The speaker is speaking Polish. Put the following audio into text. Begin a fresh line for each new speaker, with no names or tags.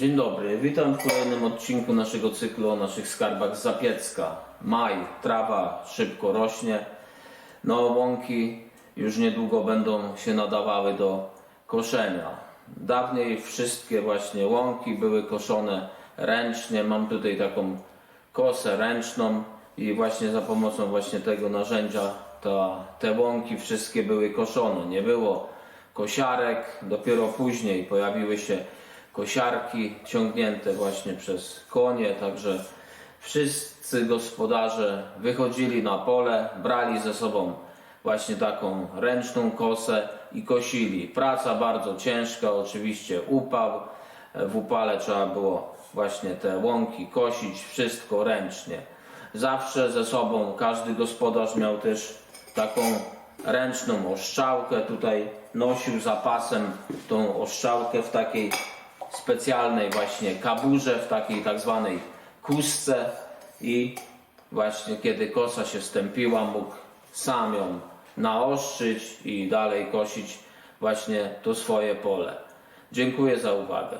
Dzień dobry, witam w kolejnym odcinku naszego cyklu o naszych skarbach z Zapiecka. Maj, trawa szybko rośnie, no łąki już niedługo będą się nadawały do koszenia. Dawniej wszystkie właśnie łąki były koszone ręcznie, mam tutaj taką kosę ręczną i właśnie za pomocą właśnie tego narzędzia ta, te łąki wszystkie były koszone. Nie było kosiarek, dopiero później pojawiły się kosiarki ciągnięte właśnie przez konie, także wszyscy gospodarze wychodzili na pole, brali ze sobą właśnie taką ręczną kosę i kosili. Praca bardzo ciężka, oczywiście upał. W upale trzeba było właśnie te łąki kosić, wszystko ręcznie. Zawsze ze sobą każdy gospodarz miał też taką ręczną oszczałkę. Tutaj nosił zapasem tą oszczałkę w takiej specjalnej właśnie kaburze, w takiej tak zwanej kusce i właśnie kiedy kosa się stępiła, mógł sam ją naostrzyć i dalej kosić właśnie to swoje pole. Dziękuję za uwagę.